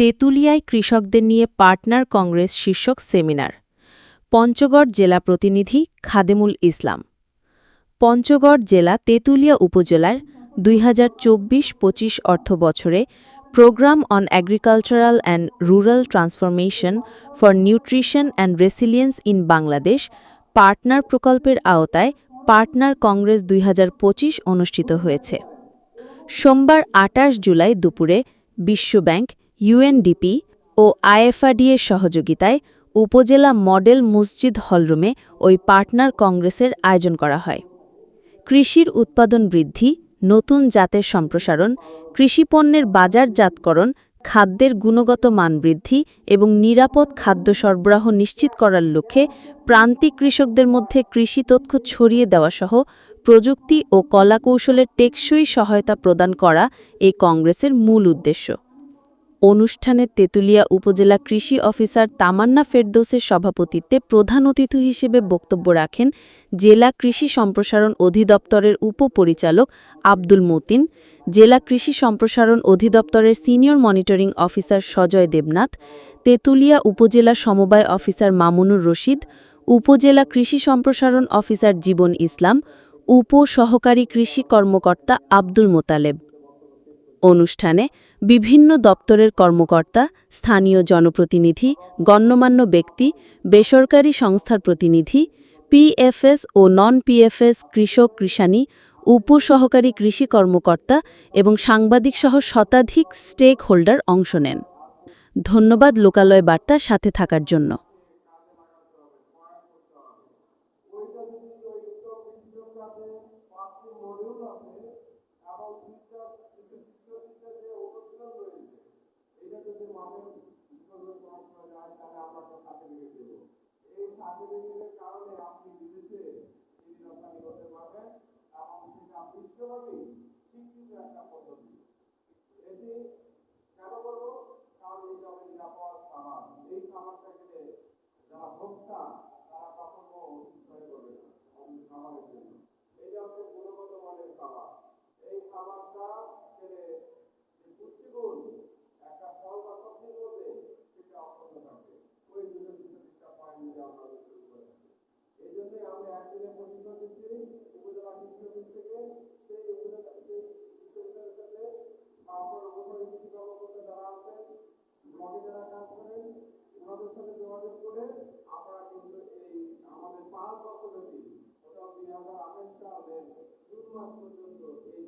তেঁতুলিয়ায় কৃষকদের নিয়ে পার্টনার কংগ্রেস শীর্ষক সেমিনার। পঞ্চগড় জেলা প্রতিনিধি খাদেমুল ইসলাম। পঞ্চগড় জেলা তেঁতুলিয়া উপজেলার দুই হাজার চব্বিশ পঁচিশ অর্থ বছরে program on agricultural and rural transformation for nutrition and resilience in Bangladesh partner প্রকল্পের আওতায় পার্টনার কংগ্রেস দুই হাজার পঁচিশ অনুষ্ঠিত হয়েছে। সোমবার আটাশ জুলাই দুপুরে বিশ্বব্যাংক ইউএনডিপি ও আইএফআরডি এর সহযোগিতায় উপজেলা মডেল মসজিদ হলরুমে ওই পার্টনার কংগ্রেসের আয়োজন করা হয়। কৃষির উৎপাদন বৃদ্ধি, নতুন জাতের সম্প্রসারণ কৃষিপণ্যের বাজারজাতকরণ, খাদ্যের গুণগত মান বৃদ্ধি এবং নিরাপদ খাদ্য সরবরাহ নিশ্চিত করার লক্ষ্যে প্রান্তিক কৃষকদের মধ্যে কৃষি তথ্য ছড়িয়ে দেওয়া সহ প্রযুক্তি ও কলাকৌশলের টেকসই সহায়তা প্রদান করা এই কংগ্রেসের মূল উদ্দেশ্য। অনুষ্ঠানে তেঁতুলিয়া উপজেলা কৃষি অফিসার তামান্না ফেরদৌসের সভাপতিত্বে প্রধান অতিথি হিসেবে বক্তব্য রাখেন জেলা কৃষি সম্প্রসারণ অধিদপ্তরের উপপরিচালক আব্দুল মতিন, জেলা কৃষি সম্প্রসারণ অধিদপ্তরের senior monitoring officer Sajoy Debnath, Tetulia উপজেলা সমবায় অফিসার মামুনুর রশিদ, উপজেলা কৃষি সম্প্রসারণ অফিসার জীবন ইসলাম, উপ সহকারী কৃষি কর্মকর্তা আব্দুল মোতালেব। অনুষ্ঠানে বিভিন্ন দপ্তরের কর্মকর্তা, স্থানীয় জনপ্রতিনিধি, গণ্যমান্য ব্যক্তি, বেসরকারি সংস্থার প্রতিনিধি পিএফএস ও নন পিএফএস কৃষক কৃষানী, উপসহকারী কৃষি কর্মকর্তা এবং সাংবাদিকসহ শতাধিক স্টেক হোল্ডার অংশ নেন। ধন্যবাদ লোকালয় বার্তা সাথে থাকার জন্য। সার্টিফিকেটের কারণে আপনি বিদেশে রপ্তানি করতে পারবেন এবং সেটা বিশ্বব্যাপী স্বীকৃত একটা পদ্ধতি এটি কেন পাঁচ বছর ওটা দুই হাজার আঠাশ সালের জুন মাস পর্যন্ত এই